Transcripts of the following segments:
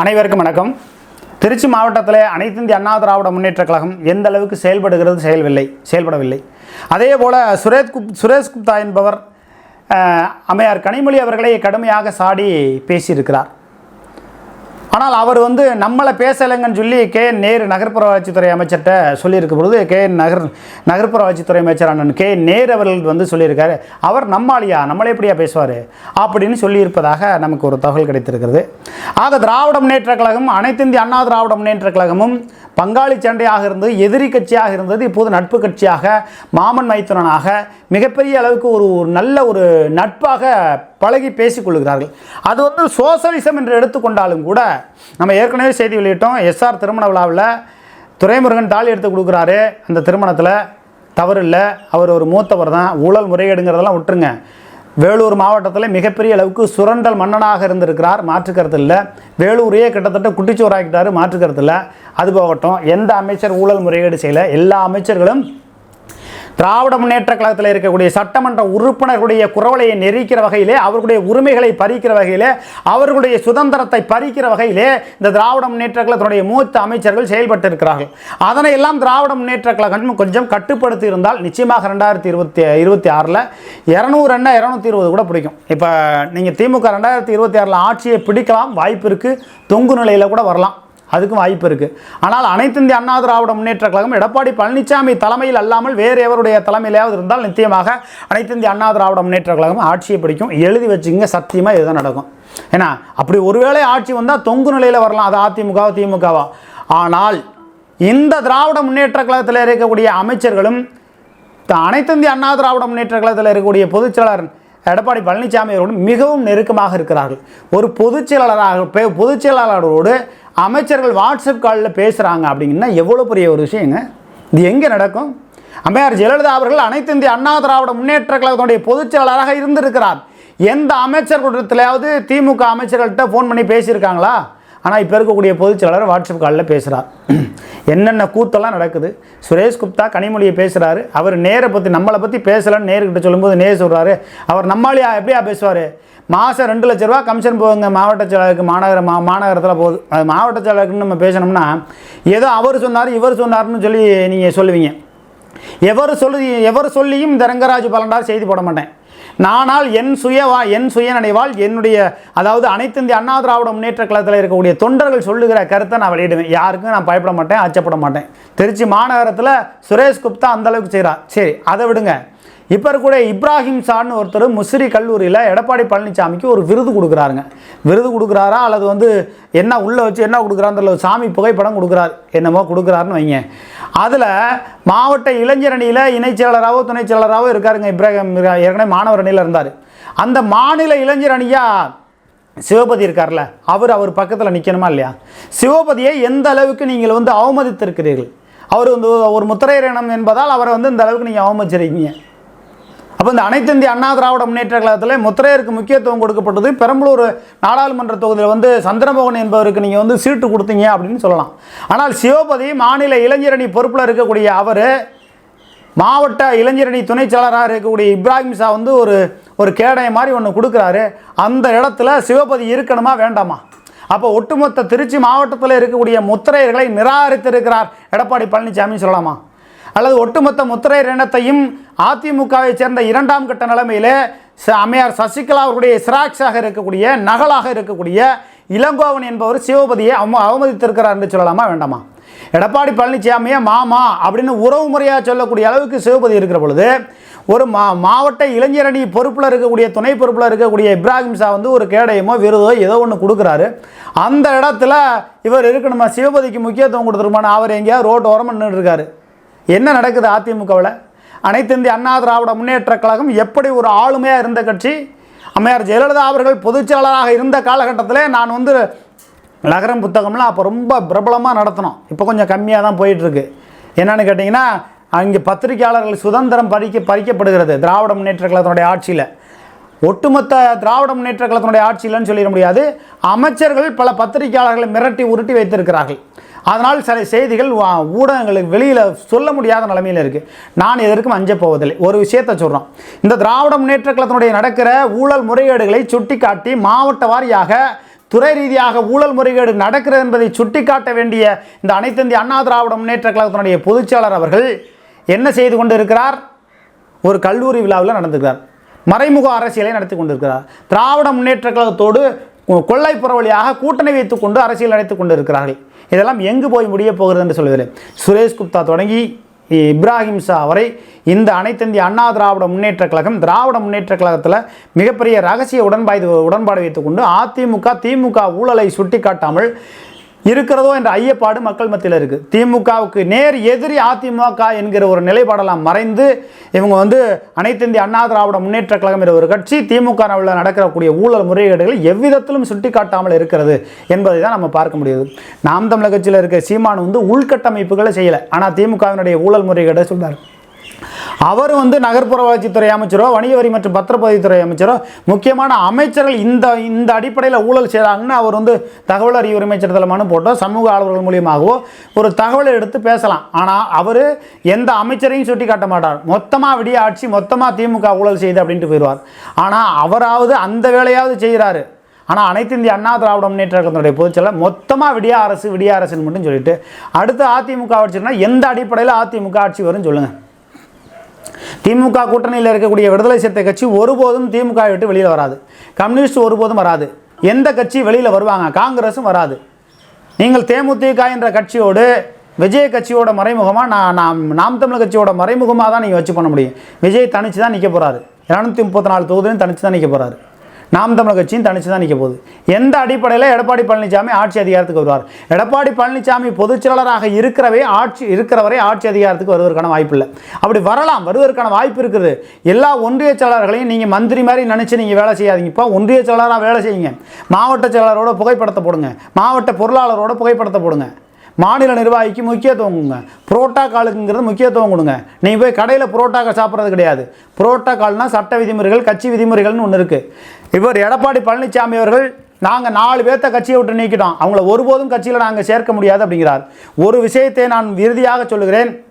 அனைவருக்கும் வணக்கம். திருச்சி மாவட்டத்தில் அனைத்து இந்திய அண்ணா திராவிட முன்னேற்றக் கழகம் எந்த அளவுக்கு செயல்படுகிறது செயல்வில்லை செயல்படவில்லை. அதே போல் சுரேஷ் குப் சுரேஷ் குப்தா என்பவர் அமையார் அம்மையார் கனிமொழி அவர்களை கடுமையாக சாடி பேசியிருக்கிறார். ஆனால் அவர் வந்து நம்மளை பேசலைங்கன்னு சொல்லி கே என் நேரு நகர்ப்புற வளர்ச்சித்துறை அமைச்சர்கிட்ட சொல்லியிருக்க பொழுது கே என் நகர் நகர்ப்புற வளர்ச்சித்துறை அமைச்சர் அண்ணன் கே நேர் நேரு அவர்கள் வந்து சொல்லியிருக்காரு அவர் நம்மாளியா நம்மளே எப்படியா பேசுவார்? அப்படின்னு சொல்லியிருப்பதாக நமக்கு ஒரு தகவல் கிடைத்திருக்கிறது. ஆக திராவிட முன்னேற்ற கழகம் அனைத்து இந்திய அண்ணா திராவிட முன்னேற்ற கழகமும் பங்காளி சண்டையாக இருந்தது எதிரி கட்சியாக இருந்தது இப்போது நட்பு கட்சியாக மாமன் மைத்துனனாக மிகப்பெரிய அளவுக்கு ஒரு ஒரு நல்ல ஒரு நட்பாக பழகி பேசிக் கொள்கிறார்கள். அது வந்து சோசலிசம் என்று எடுத்துக்கொண்டாலும் கூட நம்ம ஏற்கனவே செய்தி வெளியிட்டோம் எஸ்ஆர் திருமண விழாவில் துரைமுருகன் தாலி எடுத்து கொடுக்குறாரு. அந்த திருமணத்தில் தவறு இல்லை அவர் ஒரு மூத்தவர் தான். ஊழல் முறைகேடுங்கிறதெல்லாம் விட்டுருங்க. வேலூர் மாவட்டத்தில் மிகப்பெரிய அளவுக்கு சுரண்டல் மன்னனாக இருந்திருக்கிறார். மாற்றுக்கருத்து இல்லை. வேலூரையே கிட்டத்தட்ட குட்டிச்சோராக்கிட்டார் மாற்றுக்கருத்து இல்லை. அது போகட்டும் எந்த அமைச்சர் ஊழல் முறைகேடு செய்யலை. எல்லா அமைச்சர்களும் திராவிட முன்னேற்ற கழகத்தில் இருக்கக்கூடிய சட்டமன்ற உறுப்பினர்களுடைய குரவலையை நெரிக்கிற வகையிலே அவர்களுடைய உரிமைகளை பறிக்கிற வகையிலே அவர்களுடைய சுதந்திரத்தை பறிக்கிற வகையிலே இந்த திராவிட முன்னேற்ற கழகத்தினுடைய மூத்த அமைச்சர்கள் செயல்பட்டு இருக்கிறார்கள் அதனை எல்லாம் திராவிட முன்னேற்ற கழகம் கொஞ்சம் கட்டுப்படுத்தி இருந்தால் நிச்சயமாக ரெண்டாயிரத்தி இருபத்தி இருபத்தி ஆறில் இரநூறு என்ன இரநூத்தி இருபது கூட பிடிக்கும். இப்போ நீங்கள் திமுக ரெண்டாயிரத்தி இருபத்தி ஆறில் ஆட்சியை பிடிக்கலாம் வாய்ப்பு இருக்குது தொங்கு நிலையில் கூட வரலாம். அதுக்கும் வாய்ப்பு இருக்குது ஆனால் அனைத்து இந்திய அண்ணா திராவிட முன்னேற்ற கழகம் எடப்பாடி பழனிசாமி தலைமையில் அல்லாமல் வேறு எவருடைய தலைமையிலாவது இருந்தால் நிச்சயமாக அனைத்து இந்திய அண்ணா திராவிட முன்னேற்ற கழகம் ஆட்சியை பிடிக்கும். எழுதி வச்சுங்க சத்தியமாக இதுதான் நடக்கும். ஏன்னா அப்படி ஒருவேளை ஆட்சி வந்தால் தொங்கு நிலையில் வரலாம். அது அதிமுகவா திமுகவா. ஆனால் இந்த திராவிட முன்னேற்ற கழகத்தில் இருக்கக்கூடிய அமைச்சர்களும் அனைத்து இந்திய அண்ணா திராவிட முன்னேற்ற கழகத்தில் இருக்கக்கூடிய பொதுச் செயலாளர் எடப்பாடி பழனிசாமி அவர்களும் மிகவும் நெருக்கமாக இருக்கிறார்கள். ஒரு பொதுச் செயலாளராக பே- பொதுச் செயலாளரோடு அமைச்சர்கள் வாட்ஸ்அப் காலில் பேசுகிறாங்க அப்படிங்கன்னா எவ்வளோ பெரிய ஒரு விஷயங்க? இது எங்கே நடக்கும்? அம்மையார் ஜெயலலிதா அவர்கள் அனைத்து இந்திய அண்ணா திராவிட முன்னேற்ற கழகத்தினுடைய பொதுச் செயலாளராக இருந்திருக்கிறார். எந்த அமைச்சர் கூட்டத்திலாவது திமுக அமைச்சர்கள்ட்ட ஃபோன் பண்ணி பேசியிருக்காங்களா? ஆனால் இப்போ இருக்கக்கூடிய பொதுச் செயலாளர் வாட்ஸ்அப் காலில் பேசுகிறார் என்னென்ன கூத்தெல்லாம் நடக்குது? சுரேஷ் குப்தா கனிமொழியை பேசுகிறாரு அவர் நேரை பற்றி நம்மளை பற்றி பேசலைன்னு நேருக்கிட்ட சொல்லும்போது நேர் சொல்கிறாரு அவர் நம்மாலியா எப்படியா பேசுவார்? மாதம் ரெண்டு லட்ச ரூபா கமிஷன் போகுங்க மாவட்ட செயலாளருக்கு மாநகர மா மாநகரத்தில் போகுது. அது மாவட்ட செயலாளருக்குன்னு நம்ம பேசணும்னா ஏதோ அவர் சொன்னார் இவர் சொன்னார்னு சொல்லி நீங்கள் சொல்லுவீங்க. எவர் சொல்லி எவர் சொல்லியும் இந்த ரங்கராஜ் பலண்டார் செய்தி போட மாட்டேன். நானால் என் சுயவா என் சுயநடைவால் என்னுடைய அதாவது அனைத்து இந்திய அண்ணா திராவிட முன்னேற்ற கழகத்தில் இருக்கக்கூடிய தொண்டர்கள் சொல்லுகிற கருத்தை நான் வெளியிடுவேன். யாருக்கும் நான் பயப்பட மாட்டேன் அச்சப்பட மாட்டேன். திருச்சி மாநகரத்தில் சுரேஷ் குப்தா அந்த அளவுக்கு செய்கிறார் சரி அதை விடுங்க. இப்போ இருக்கக்கூடிய இப்ராஹிம் சான்னு ஒருத்தர் முசிறி கல்லூரியில் எடப்பாடி பழனிசாமிக்கு ஒரு விருது கொடுக்குறாருங்க. விருது கொடுக்குறாரா? அல்லது வந்து என்ன உள்ளே வச்சு என்ன கொடுக்குறாருன்ற ஒரு சாமி புகைப்படம் கொடுக்குறாரு. என்னமோ கொடுக்குறாருன்னு வைங்க. அதில் மாவட்ட இளைஞர் அணியில் இணைச் செயலராகவோ செயலராகவோ இருக்காருங்க. இப்ராஹிம் ஏற்கனவே மாணவர் அணியில் இருந்தார். அந்த மாநில இளைஞர் அணியாக சிவபதி இருக்கார்ல. அவர் அவர் பக்கத்தில் நிற்கணுமா இல்லையா? சிவபதியை எந்த அளவுக்கு நீங்கள் வந்து அவமதித்திருக்கிறீர்கள்? அவர் வந்து ஒரு முத்திரையரணம் என்பதால் அவரை வந்து இந்த அளவுக்கு நீங்கள் அவமதிச்சிருக்கீங்க. அப்போ இந்த அனைத்து இந்திய அண்ணா திராவிட முன்னேற்ற கழகத்தில் முத்திரையருக்கு முக்கியத்துவம் கொடுக்கப்பட்டது. பெரம்பலூர் நாடாளுமன்ற தொகுதியில் வந்து சந்திரமோகன் என்பவருக்கு நீங்கள் வந்து சீட்டு கொடுத்தீங்க அப்படின்னு சொல்லலாம். ஆனால் சிவபதி மாநில இளைஞரணி பொறுப்பில் இருக்கக்கூடிய அவர் மாவட்ட இளைஞரணி துணைச் செயலராக இருக்கக்கூடிய இப்ராஹிம் ஷா வந்து ஒரு ஒரு கேடயம் மாதிரி ஒன்று கொடுக்குறாரு. அந்த இடத்துல சிவபதி இருக்கணுமா வேண்டாமா? அப்போ ஒட்டுமொத்த திருச்சி மாவட்டத்தில் இருக்கக்கூடிய முத்திரையர்களை நிராகரித்திருக்கிறார் எடப்பாடி பழனிசாமி சொல்லலாமா? அல்லது ஒட்டுமொத்த முத்திரையர் இனத்தையும் அதிமுகவை சேர்ந்த இரண்டாம் கட்ட நிலைமையிலே ச- அம்மையார் சசிகலா அவருடைய சிராக்ஸாக இருக்கக்கூடிய நகலாக இருக்கக்கூடிய இளங்கோவன் என்பவர் சிவபதியை அவ அவமதித்திருக்கிறார் என்று சொல்லலாமா வேண்டாமா? எடப்பாடி பழனிசாமியை மாமா அப்படின்னு உறவு முறையாக சொல்லக்கூடிய அளவுக்கு சிவபதி இருக்கிற பொழுது ஒரு மா மாவட்ட இளைஞரணி பொறுப்பில் இருக்கக்கூடிய துணை பொறுப்பில் இருக்கக்கூடிய இப்ராஹிம் ஷா வந்து ஒரு கேடயமோ விருதோ ஏதோ ஒன்று கொடுக்குறாரு. அந்த இடத்துல இவர் இருக்கணுமா? சிவபதிக்கு முக்கியத்துவம் கொடுத்துருமான்னு அவர் எங்கேயாவது ரோட்டு ஓரமாக நின்றுருக்காரு என்ன நடக்குது அதிமுகவில்? அனைத்து இந்திய அண்ணா திராவிட முன்னேற்ற கழகம் எப்படி ஒரு ஆளுமையாக இருந்த கட்சி? அம்மையார் ஜெயலலிதா அவர்கள் பொதுச்செயலாளராக இருந்த காலகட்டத்தில் நான் வந்து நகரம் புத்தகம்லாம் அப்போ ரொம்ப பிரபலமாக நடத்தினோம். இப்போ கொஞ்சம் கம்மியாக தான் போயிட்டுருக்கு. என்னென்னு கேட்டிங்கன்னா அங்கே பத்திரிகையாளர்கள் சுதந்திரம் பறிக்க பறிக்கப்படுகிறது திராவிட முன்னேற்ற கழகத்தினுடைய ஆட்சியில். ஒட்டுமொத்த திராவிட முன்னேற்ற கழகத்தினுடைய ஆட்சியிலன்னு சொல்லிட முடியாது. அமைச்சர்கள் பல பத்திரிகையாளர்களை மிரட்டி உருட்டி வைத்திருக்கிறார்கள். அதனால் சில செய்திகள் வா- ஊடகங்களுக்கு வெளியில் சொல்ல முடியாத நிலைமையில் இருக்குது நான் எதற்கும் அஞ்ச போவதில்லை. ஒரு விஷயத்தை சொல்கிறோம் இந்த திராவிட முன்னேற்ற கழகத்தினுடைய நடக்கிற ஊழல் முறைகேடுகளை சுட்டிக்காட்டி மாவட்ட வாரியாக துறை ரீதியாக ஊழல் முறைகேடு நடக்கிறது என்பதை சுட்டிக்காட்ட வேண்டிய இந்த அனைத்து இந்திய அண்ணா திராவிட முன்னேற்ற கழகத்தினுடைய பொதுச்செயலர் அவர்கள் என்ன செய்து கொண்டு இருக்கிறார் ஒரு கல்லூரி விழாவில் நடந்துக்கிறார். மறைமுக அரசியலை நடத்தி கொண்டிருக்கிறார். திராவிட முன்னேற்ற கழகத்தோடு கொள்ளை புறவழியாக கூட்டணி வைத்துக் கொண்டு அரசியல் நடத்திக் கொண்டிருக்கிறார்கள். இதெல்லாம் எங்கு போய் முடிய போகிறது என்று சொல்கிறேன் சுரேஷ் குப்தா தொடங்கி இப்ராஹிம் ஷா வரை இந்த அனைத்திந்திய அண்ணா திராவிட முன்னேற்ற கழகம் திராவிட முன்னேற்ற கழகத்தில் மிகப்பெரிய ரகசிய உடன்பாடு உடன்பாடு வைத்துக்கொண்டு அதிமுக திமுக ஊழலை சுட்டிக்காட்டாமல் இருக்கிறதோ என்ற ஐயப்பாடு மக்கள் மத்தியில் இருக்குது திமுகவுக்கு நேர் எதிரி அதிமுக என்கிற ஒரு நிலைப்பாடெல்லாம் மறைந்து இவங்க வந்து அனைத்து இந்திய அண்ணா திராவிட முன்னேற்ற கழகம் என்ற ஒரு கட்சி திமுக வில் நடக்கக்கூடிய ஊழல் முறைகேடுகளை எவ்விதத்திலும் சுட்டிக்காட்டாமல் இருக்கிறது என்பதை தான் நம்ம பார்க்க முடியுது. நாம் தமிழக கட்சியில் இருக்க சீமான் வந்து உள்கட்டமைப்புகளை செய்யலை. ஆனால் திமுகவினுடைய ஊழல் முறைகேடை சொன்னார் அவர் வந்து நகர்ப்புற வளர்ச்சித்துறை அமைச்சரோ வணிக வரி மற்றும் பத்திரப்பதிவுத்துறை அமைச்சரோ முக்கியமான அமைச்சர்கள் இந்த இந்த அடிப்படையில் ஊழல் செய்கிறாங்கன்னு அவர் வந்து தகவல் அறிவு உரிமை சட்டத்தில் மனு போட்டோ சமூக ஆளுநர்கள் மூலியமாகவோ ஒரு தகவலை எடுத்து பேசலாம். ஆனால் அவர் எந்த அமைச்சரையும் சுட்டி காட்ட மாட்டார். மொத்தமாக விடிய ஆட்சி மொத்தமாக திமுக ஊழல் செய்து அப்படின்ட்டு போயிடுவார். ஆனால் அவராவது அந்த வேலையாவது செய்கிறாரு ஆனால் அனைத்து இந்திய அண்ணா திராவிட முன்னேற்ற கழகத்தினுடைய பொதுச்செயலர் மொத்தமாக விடிய அரசு விடிய அரசுன்னு மட்டும் சொல்லிட்டு அடுத்து அதிமுக ஆட்சினா எந்த அடிப்படையில் அதிமுக ஆட்சி வரும்னு சொல்லுங்கள் திமுக கூட்டணியில் இருக்கக்கூடிய விடுதலை சிறுத்தை கட்சி ஒருபோதும் திமுக விட்டு வெளியில் வராது. கம்யூனிஸ்ட் ஒருபோதும் வராது. எந்த கட்சி வெளியில் வருவாங்க? காங்கிரஸும் வராது. நீங்கள் தேமுதிக என்ற கட்சியோடு விஜய் கட்சியோட மறைமுகமாக நான் நாம் நாம் தமிழ் கட்சியோட மறைமுகமாக தான் நீங்கள் வச்சு பண்ண முடியும். விஜய் தனிச்சு தான் நிற்க போகிறாரு இரநூத்தி முப்பத்தி நாலு தொகுதியிலும் தனிச்சு தான் நிற்க போகிறாரு நாம் தமிழக கட்சியும் தனிச்சு தான் நிற்க போகுது. எந்த அடிப்படையில் எடப்பாடி பழனிசாமி ஆட்சி அதிகாரத்துக்கு வருவார்? எடப்பாடி பழனிசாமி பொதுச்செயலராக இருக்கிறவே ஆட்சி இருக்கிறவரை ஆட்சி அதிகாரத்துக்கு வருவதற்கான வாய்ப்பு இல்லை. அப்படி வரலாம் வருவதற்கான வாய்ப்பு இருக்குது. எல்லா ஒன்றிய செயலாளர்களையும் நீங்கள் மந்திரி மாதிரி நினச்சி நீங்கள் வேலை செய்யாதீங்கப்பா ஒன்றிய செயலாளராக வேலை செய்யுங்க. மாவட்ட செயலாளரோட புகைப்படத்தை போடுங்க. மாவட்ட பொருளாளரோட புகைப்படத்தை போடுங்க. மாநில நிர்வாகிக்கு முக்கியத்துவம் கொடுங்க. புரோட்டாக்காலுக்குங்கிறது முக்கியத்துவம் கொடுங்க. நீங்கள் போய் கடையில் புரோட்டாக்கால் சாப்பிட்றது கிடையாது. புரோட்டாக்கால்னால் சட்ட விதிமுறைகள் கட்சி விதிமுறைகள்னு ஒன்று இருக்குது இவர் எடப்பாடி பழனிசாமி அவர்கள் நாங்கள் நாலு பேர்த்த கட்சியை விட்டு நீக்கிட்டோம். அவங்கள ஒருபோதும் கட்சியில் நாங்கள் சேர்க்க முடியாது அப்படிங்கிறார். ஒரு விஷயத்தை நான் இறுதியாக சொல்லுகிறேன்.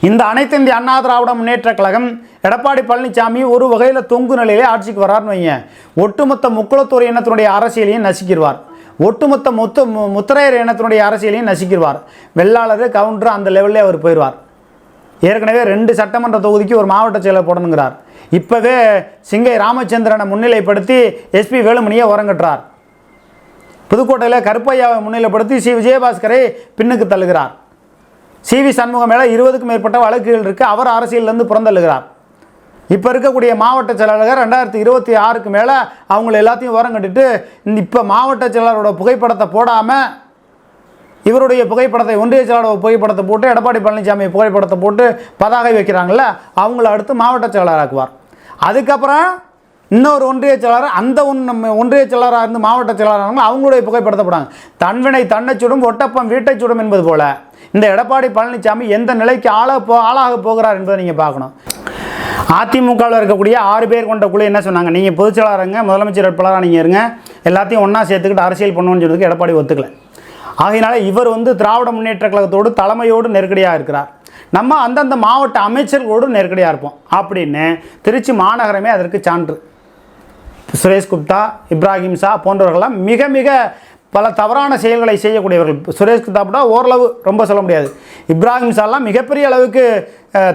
இந்த அனைத்து இந்திய அண்ணா திராவிட முன்னேற்ற கழகம் எடப்பாடி பழனிசாமி ஒரு வகையில் தொங்கு நிலையிலே ஆட்சிக்கு வரார்னு வைங்க ஒட்டுமொத்த முக்குளத்தூர் இனத்தினுடைய அரசியலையும் நசிக்கிறார் ஒட்டுமொத்த மொத்த மு- முத்திரையர் இனத்தினுடைய அரசியலையும் நசுக்கிடுவார். வெள்ளாளர் கவுண்டர் அந்த லெவல்லே அவர் போயிடுவார். ஏற்கனவே ரெண்டு சட்டமன்ற தொகுதிக்கு ஒரு மாவட்ட செயலர் போடணுங்கிறார். இப்போவே சிங்கை ராமச்சந்திரனை முன்னிலைப்படுத்தி எஸ்பி வேலுமணியை உரங்கட்டுறார். புதுக்கோட்டையில் கருப்பையாவை முன்னிலைப்படுத்தி சி. விஜயபாஸ்கரை பின்னுக்கு தள்ளுகிறார். சி. வி. சண்முகம் மேலே இருபதுக்கும் மேற்பட்ட வழக்குகள் இருக்குது அவர் அரசியலிருந்து புறந்தள்ளுகிறார். இப்போ இருக்கக்கூடிய மாவட்ட செயலாளர் ரெண்டாயிரத்தி இருபத்தி ஆறுக்கு மேலே அவங்கள எல்லாத்தையும் உரம் கட்டிட்டு இந்த இப்போ மாவட்ட செயலாளரோட புகைப்படத்தை போடாமல் இவருடைய புகைப்படத்தை ஒன்றிய செயலாளர் புகைப்படத்தை போட்டு எடப்பாடி பழனிசாமி புகைப்படத்தை போட்டு பதாகை வைக்கிறாங்கல்ல அவங்கள அடுத்து மாவட்ட செயலாளராக்குவார் அதுக்கப்புறம் இன்னொரு ஒன்றிய செயலாளர் அந்த ஒன்று நம்ம ஒன்றிய செயலாளராக இருந்து மாவட்ட செயலாளராக அவங்களுடைய புகைப்படத்தை தன்வினை தன்னை சுடும் ஒட்டப்பம் வீட்டை சுடும் என்பது போல இந்த எடப்பாடி பழனிசாமி எந்த நிலைக்கு ஆள போ ஆளாக போகிறார் என்பதை நீங்கள் பார்க்கணும். அதிமுகவில் இருக்கக்கூடிய ஆறு பேர் கொண்ட குழு என்ன சொன்னாங்க? நீங்கள் பொதுச் செயலாளருங்க முதலமைச்சர் வேட்பாளராக நீங்கள் இருங்க எல்லாத்தையும் ஒன்றா சேர்த்துக்கிட்டு அரசியல் பண்ணுவோம்னு சொல்றதுக்கு எடப்பாடி ஒத்துக்கலை. ஆகையினால இவர் வந்து திராவிட முன்னேற்ற கழகத்தோடு தலைமையோடு நெருக்கடியாக இருக்கிறார். நம்ம அந்தந்த மாவட்ட அமைச்சர்களோடு நெருக்கடியாக இருப்போம். அப்படின்னு திருச்சி மாநகரமே அதற்கு சான்று. சுரேஷ் குப்தா இப்ராஹிம் ஷா போன்றவர்கள்லாம் மிக மிக பல தவறான செயல்களை செய்யக்கூடியவர்கள். சுரேஷ் குப்தா ஓரளவு ரொம்ப சொல்ல முடியாது. இப்ராஹிம் ஷாலாம் மிகப்பெரிய அளவுக்கு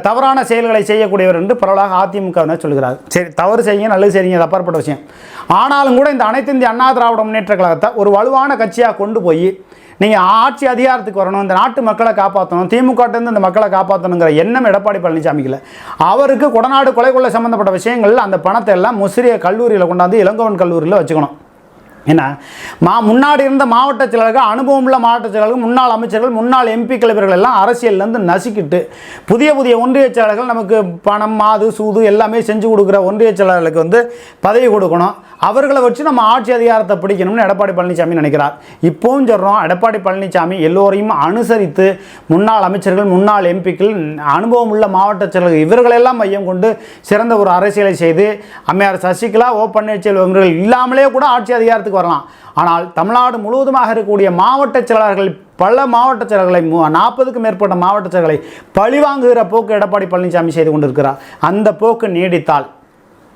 தவறான செயல்களை செய்யக்கூடியவர் என்று பரவலாக அதிமுகவினர் சொல்கிறார். சரி தவறு செய்யுங்க நல்லது செய்யுங்க அது அப்பாற்பட்ட விஷயம். ஆனாலும் கூட இந்த அனைத்து இந்திய அண்ணா திராவிட முன்னேற்ற கழகத்தை ஒரு வலுவான கட்சியாக கொண்டு போய் நீங்கள் ஆட்சி அதிகாரத்துக்கு வரணும் இந்த நாட்டு மக்களை காப்பாற்றணும் திமுகட்டேருந்து இந்த மக்களை காப்பாற்றணுங்கிற எண்ணம் எடப்பாடி பழனிசாமிக்கில் அவருக்கு கொடநாடு கொலை கொள்ள சம்மந்தப்பட்ட விஷயங்கள் அந்த பணத்தை எல்லாம் முசிறிய கல்லூரியில் கொண்டாந்து இளங்கோவன் கல்லூரியில் வச்சுக்கணும். ஏன்னா மா முன்னாடி இருந்த மாவட்ட செயலாளர்கள் அனுபவம் உள்ள மாவட்ட செயலாளர்கள் முன்னாள் அமைச்சர்கள் முன்னாள் எம்பி கிளவர்கள் எல்லாம் அரசியல்லேருந்து நசுக்கிட்டு புதிய புதிய ஒன்றிய செயலாளர்கள் நமக்கு பணம் மாது சூது எல்லாமே செஞ்சு கொடுக்குற ஒன்றிய செயலாளர்களுக்கு வந்து பதவி கொடுக்கணும். அவர்களை வச்சு நம்ம ஆட்சி அதிகாரத்தை பிடிக்கணும்னு எடப்பாடி பழனிசாமி நினைக்கிறார். இப்போவும் சொல்கிறோம் எடப்பாடி பழனிசாமி எல்லோரையும் அனுசரித்து முன்னாள் அமைச்சர்கள் முன்னாள் எம்பிக்கள் அனுபவம் உள்ள மாவட்ட செயலர்கள் இவர்களெல்லாம் மையம் கொண்டு சிறந்த ஒரு அரசியலை செய்து அம்மையார் சசிகலா ஓ பன்னீர்செல்வம் இவர்கள் இல்லாமலே கூட ஆட்சி அதிகாரத்துக்கு வரலாம். ஆனால் தமிழ்நாடு முழுவதுமாக இருக்கக்கூடிய மாவட்ட செயலாளர்கள் பல மாவட்ட செயலர்களை நாற்பதுக்கும் மேற்பட்ட மாவட்ட செயலர்களை பழிவாங்குகிற போக்கு எடப்பாடி பழனிசாமி செய்து கொண்டிருக்கிறார். அந்த போக்கு நீடித்தால்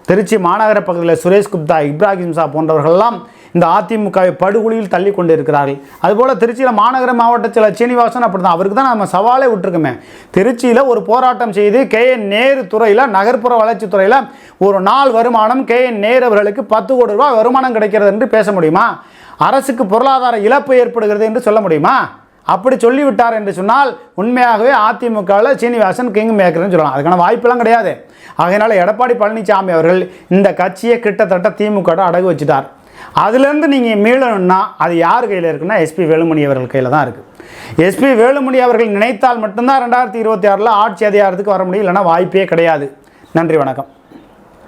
திருச்சி மாநகர பகுதியில் சுரேஷ் குப்தா இப்ராஹிம் ஷா போன்றவர்கள்லாம் இந்த அதிமுகவை படுகொலியில் தள்ளி கொண்டு இருக்கிறார்கள் அதுபோல் திருச்சியில் மாநகர மாவட்டத்தில் சீனிவாசன் அப்படி தான் அவருக்கு தான் நம்ம சவாலே விட்டுருக்குமே. திருச்சியில் ஒரு போராட்டம் செய்து கே என் நேரு துறையில் நகர்ப்புற வளர்ச்சித்துறையில் ஒரு நாள் வருமானம் கே என் நேரு அவர்களுக்கு பத்து கோடி ரூபாய் வருமானம் கிடைக்கிறது என்று பேச முடியுமா? அரசுக்கு பொருளாதார இழப்பு ஏற்படுகிறது என்று சொல்ல முடியுமா? அப்படி சொல்லிவிட்டார் என்று சொன்னால் உண்மையாகவே அதிமுகவில் சீனிவாசன் கிங் மேக்கர்னு சொல்லலாம். அதுக்கான வாய்ப்பெல்லாம் கிடையாது. அதனால் எடப்பாடி பழனிசாமி அவர்கள் இந்த கட்சியை கிட்டத்தட்ட திமுக அடகு வச்சுட்டார். அதுலேருந்து நீங்கள் மீளணும்னா அது யார் கையில் இருக்குன்னா எஸ்பி வேலுமணி அவர்கள் கையில் தான் இருக்குது எஸ்பி வேலுமணி அவர்கள் நினைத்தால் மட்டும்தான் ரெண்டாயிரத்தி இருபத்தி ஆறில் ஆட்சி அதிகாரத்துக்கு வர முடியும் இல்லைன்னா வாய்ப்பே கிடையாது. நன்றி வணக்கம்.